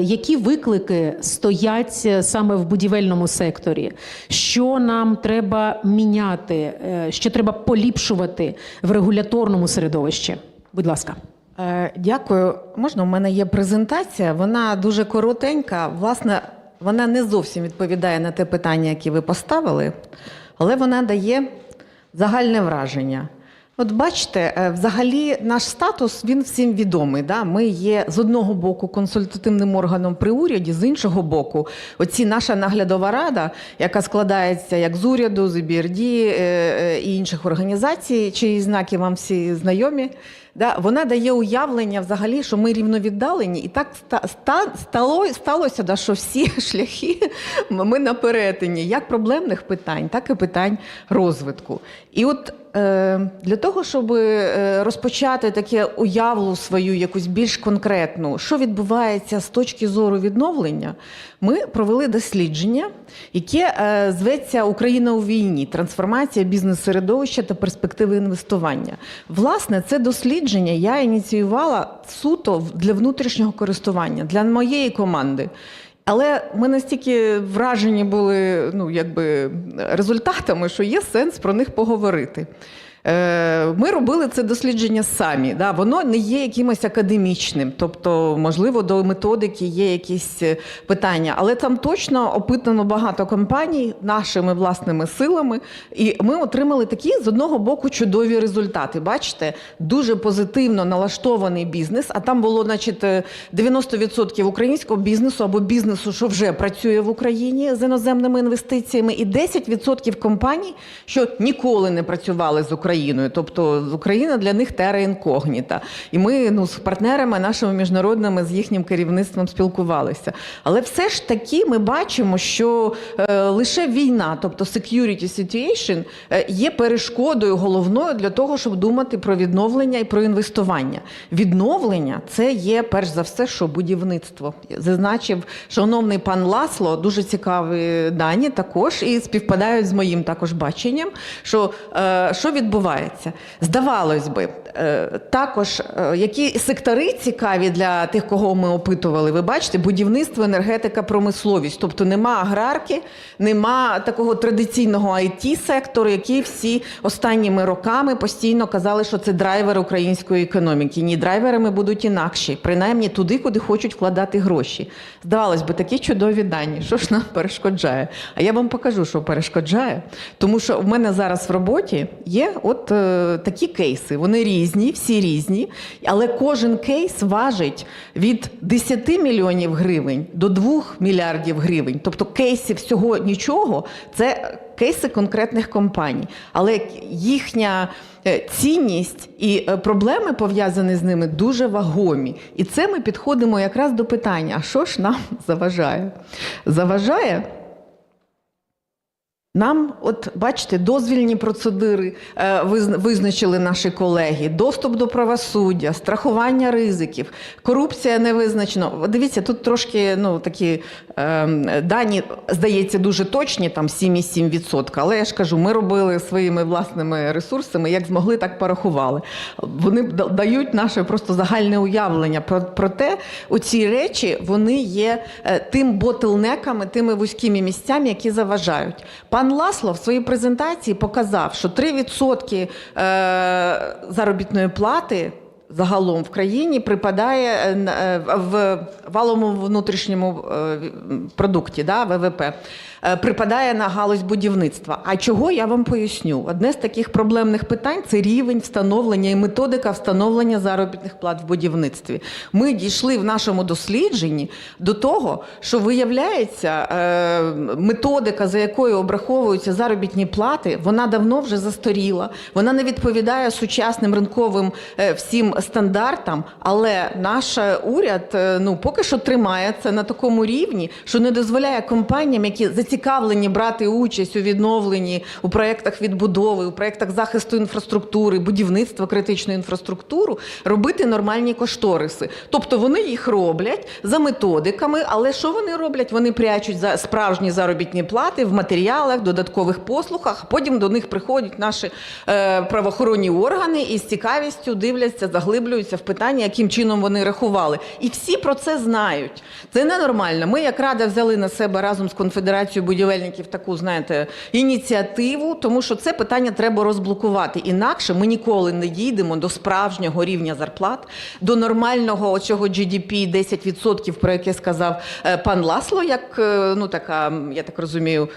Які виклики стоять е, саме в будівельному секторі? Що нам треба міняти? е, Що треба поліпшувати в регуляторному середовищі? Будь ласка. Е, Дякую. Можна, у мене є презентація. Вона дуже коротенька. Власне, вона не зовсім відповідає на те питання, яке ви поставили, але вона дає загальне враження. От бачите, е, взагалі наш статус він всім відомий. Да? Ми є з одного боку консультативним органом при уряді, з іншого боку, оці наша наглядова рада, яка складається як з уряду, з ІБРД е, е, і інших організацій, чиї знаки вам всі знайомі. Да, вона дає уявлення взагалі, що ми рівновіддалені, і так ста, ста, стало, сталося, да, що всі шляхи ми на перетині як проблемних питань, так і питань розвитку. І от для того, щоб е, розпочати таке уявлу свою, якусь більш конкретну, що відбувається з точки зору відновлення, ми провели дослідження, яке е, зветься Україна у війні, трансформація бізнес-середовища та перспективи інвестування. Власне, це дослідження я ініціювала суто для внутрішнього користування, для моєї команди. Але ми настільки вражені були ну, якби, результатами, що є сенс про них поговорити. Е, Ми робили це дослідження самі. Да? Воно не є якимось академічним, тобто, можливо, до методики є якісь е, питання, але там точно опитано багато компаній нашими власними силами, і ми отримали такі з одного боку чудові результати. Бачите, дуже позитивно налаштований бізнес. А там було, значить, е, 90% українського бізнесу або бізнесу, що вже працює в Україні з іноземними інвестиціями, і 10% компаній, що ніколи не працювали з Україною. Тобто Україна для них тера інкогніта. І ми ну, з партнерами нашими міжнародними з їхнім керівництвом спілкувалися. Але все ж таки ми бачимо, що е, лише війна, тобто security situation, е, є перешкодою головною для того, щоб думати про відновлення і про інвестування. Відновлення це є перш за все, що будівництво. Зазначив шановний пан Ласло, дуже цікаві дані також і співпадають з моїм також баченням, що, е, що відбувається. Здавалось би, е, також е, які сектори цікаві для тих, кого ми опитували. Ви бачите, будівництво, енергетика, промисловість. Тобто нема аграрки, нема такого традиційного it сектору який всі останніми роками постійно казали, що це драйвер української економіки. Ні, драйверами будуть інакші, принаймні туди, куди хочуть вкладати гроші. Здавалось би, такі чудові дані. Що ж нам перешкоджає? А я вам покажу, що перешкоджає. Тому що в мене зараз в роботі є е, такі кейси. Вони різні, всі різні, але кожен кейс важить від 10 мільйонів гривень до 2 мільярдів гривень. Тобто кейсів всього нічого це кейси конкретних компаній. Але їхня е, цінність і е, проблеми пов'язані з ними дуже вагомі. І це ми підходимо якраз до питання: а що ж нам заважає? Заважає. Нам, от бачите, дозвільні процедури е, визначили наші колеги, доступ до правосуддя, страхування ризиків, корупція не визначено. Дивіться, тут трошки ну, такі е, дані, здається, дуже точні, там 7,7%. Але я ж кажу, ми робили своїми власними ресурсами, як змогли, так порахували. Вони дають наше просто загальне уявлення про, про те, оці речі вони є е, тим ботлнеками, тими вузькими місцями, які заважають. Пан Ласло в своїй презентації показав, що 3% е, заробітної плати. Загалом в країні припадає е, е, в валовому внутрішньому продукті, да, ВВП, припадає на галузь будівництва. А чого я вам поясню? Одне з таких проблемних питань це рівень встановлення і методика встановлення заробітних плат в будівництві. Ми дійшли в нашому дослідженні до того, що виявляється, е, методика, за якою обраховуються заробітні плати, вона давно вже застаріла. Вона не відповідає сучасним ринковим е, всім стандартам, але наш е, уряд е, ну поки що тримає це на такому рівні, що не дозволяє компаніям, які зацікавлені брати участь у відновленні у проєктах відбудови, у проєктах захисту інфраструктури, будівництва критичної інфраструктури, робити нормальні кошториси. Тобто вони їх роблять за методиками, але що вони роблять? Вони прячуть за справжні заробітні плати в матеріалах, додаткових послугах. Потім до них приходять наші е, правоохоронні органи і з цікавістю дивляться заглиблюються в питання, яким чином вони рахували. І всі про це знають. Це ненормально. Ми, як рада, взяли на себе разом з конфедерацією будівельників таку, знаєте, ініціативу, тому що це питання треба розблокувати. Інакше ми ніколи не дійдемо до справжнього рівня зарплат, до нормального оцього GDP 10%, про яке сказав е, пан Ласло, як е, ну така, я так розумію.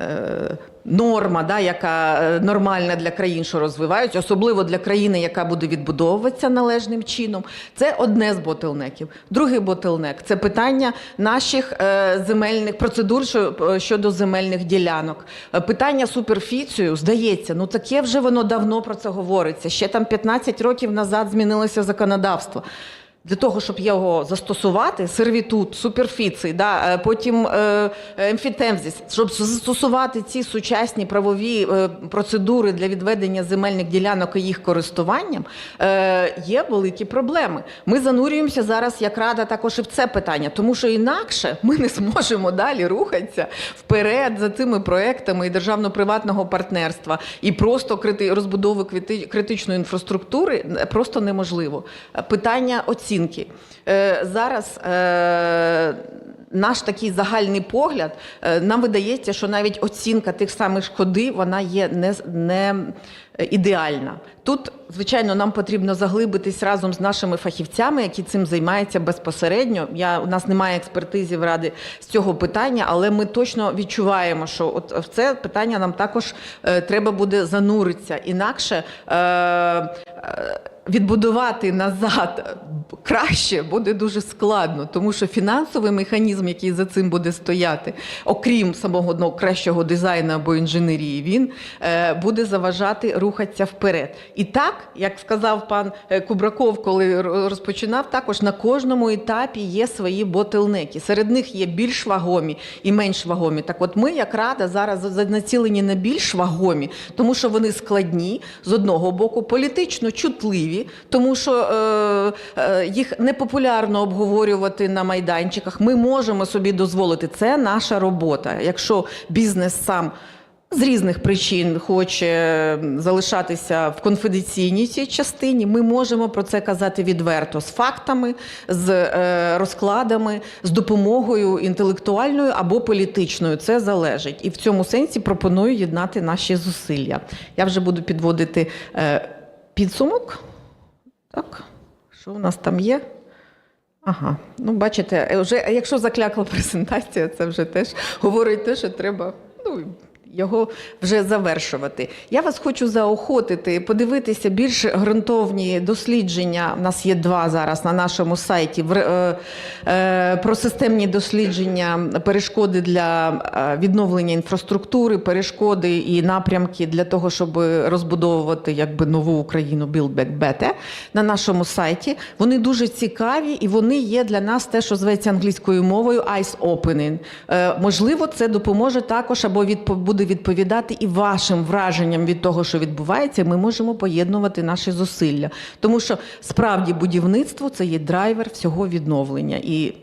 Е, Норма, да, яка е, нормальна для країн, що розвиваються, особливо для країни, яка буде відбудовуватися належним чином, це одне з ботлнеків. Другий ботлнек це питання наших е, земельних процедур що- щодо земельних ділянок. Питання суперфіцію, здається, ну таке вже воно давно про це говориться. Ще там 15 років назад змінилося законодавство. Для того, щоб його застосувати, сервітут, суперфіцій, да, е, потім е, емфітемзис, щоб застосувати ці сучасні правові е, процедури для відведення земельних ділянок і їх користуванням, є великі проблеми. Ми занурюємося зараз як рада також і в це питання, тому що інакше ми не зможемо далі рухатися вперед за цими проектами і державно-приватного партнерства, і просто крити, розбудови крити- критичної інфраструктури просто неможливо. Питання оцінки. Е, Зараз е, наш такий загальний погляд, е, нам видається, що навіть оцінка тих самих шкоди вона є не, не ідеальна. Тут, звичайно, нам потрібно заглибитись разом з нашими фахівцями, які цим займаються безпосередньо. Я, у нас немає експертизів ради з цього питання, але ми точно відчуваємо, що от в це питання нам також е, треба буде зануритися. Інакше е, е, відбудувати назад краще буде дуже складно, тому що фінансовий механізм, який за цим буде стояти, окрім самого ну, кращого дизайну або інженерії, він е, буде заважати рухатися вперед. І так, як сказав пан е, Кубраков, коли розпочинав, також на кожному етапі є свої ботелнеки. Серед них є більш вагомі і менш вагомі. Так, от ми, як рада, зараз націлені на більш вагомі, тому що вони складні з одного боку, політично чутливі, тому що е, е, їх непопулярно обговорювати на майданчиках. Ми можемо собі дозволити. Це наша робота. Якщо бізнес сам. З різних причин хоче залишатися в конфіденційній цій частині. Ми можемо про це казати відверто з фактами, з е, розкладами, з допомогою інтелектуальною або політичною. Це залежить. І в цьому сенсі пропоную єднати наші зусилля. Я вже буду підводити е, підсумок. Так, що у нас там є? Ага, ну бачите, е, вже якщо заклякла презентація, це вже теж говорить те, що треба ну, його вже завершувати. Я вас хочу заохотити, подивитися більш ґрунтовні дослідження. У нас є два зараз на нашому сайті е, е, про системні дослідження перешкоди для е, відновлення інфраструктури, перешкоди і напрямки для того, щоб розбудовувати якби нову Україну Build Back Better на нашому сайті. Вони дуже цікаві і вони є для нас те, що зветься англійською мовою Eyes Opening. Можливо, це допоможе також або відпо- буде відповідати і вашим враженням від того, що відбувається. Ми можемо поєднувати наші зусилля, тому що справді будівництво це є драйвер всього відновлення і.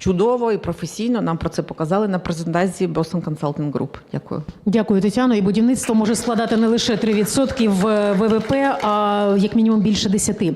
Чудово і професійно нам про це показали на презентації Boston Consulting Group. Дякую. Дякую, Тетяно. І будівництво може складати не лише 3% ВВП, а як мінімум більше 10%.